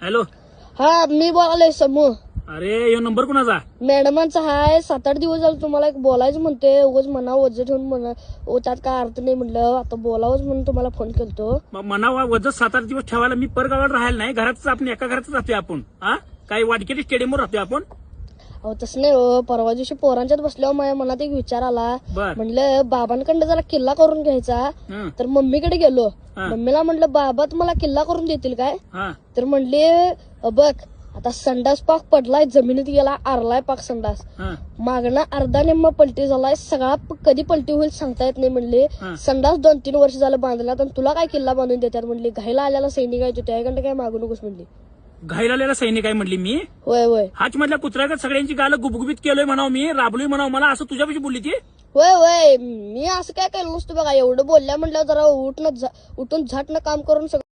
Hello. हा मी बोलालोय समूह अरे यो नंबर कुणाचा? मॅडमांचा हाय सात आठ दिवस झाले तुम्हाला एक बोलायचं म्हणते उगाच मना वज ठेवून म्हणा ओ त्यात काय अर्थ नाही म्हणलं आता बोलावंच म्हणून तुम्हाला फोन केलतो. मग मनावा वजत सात आठ दिवस ठेवायला मी परगावाला राहायला नाही घरातच आपण एका घरातच राहतोय आपण. हा? काही वाडकेली स्टेडियमवर राहतोय आपण? अहो तसं नाही हो. परवा दिवशी पोरांच्यात बसल्यावर माझ्या मनात एक विचार आला. बर. म्हणलं बाबांकडे जरा किल्ला करून घ्यायचा. हं, तर मम्मीकडे गेलो. मम्मीला म्हणलं बाबा तुम्हाला किल्ला करून देतील काय? हा. तर म्हणले "अ, बघ आता संडास पाक पडलाय जमिनीत गेला आरलाय पाक संडास. हा. मागणं अर्धा निम्मा पलटी झालाय सगळा प- कधी पलटी होईल सांगता येत नाही म्हणले. हा. संडास दोन तीन वर्ष झालं बांधला तर तुला काय किल्ला बांधून देतात? म्हणले. घायला आलेला सैनिक आहे तो त्याकडे काय मागू नकोस म्हणले. घाईलालेला सैनिक आहे म्हणली मी. होय होय. हाच मधल्या कुत्र्याकडे सगळ्यांची गालं गुबगुबीत केलोय म्हणाव मी. राबलोय म्हणाव मला. असं तुझ्यापाशी बोलली ती? होय होय. मी असं काय केलं नसतं बघा. एवढं बोलल्या म्हटलं जरा उठणं झा- उठून झटणं काम करून सगळं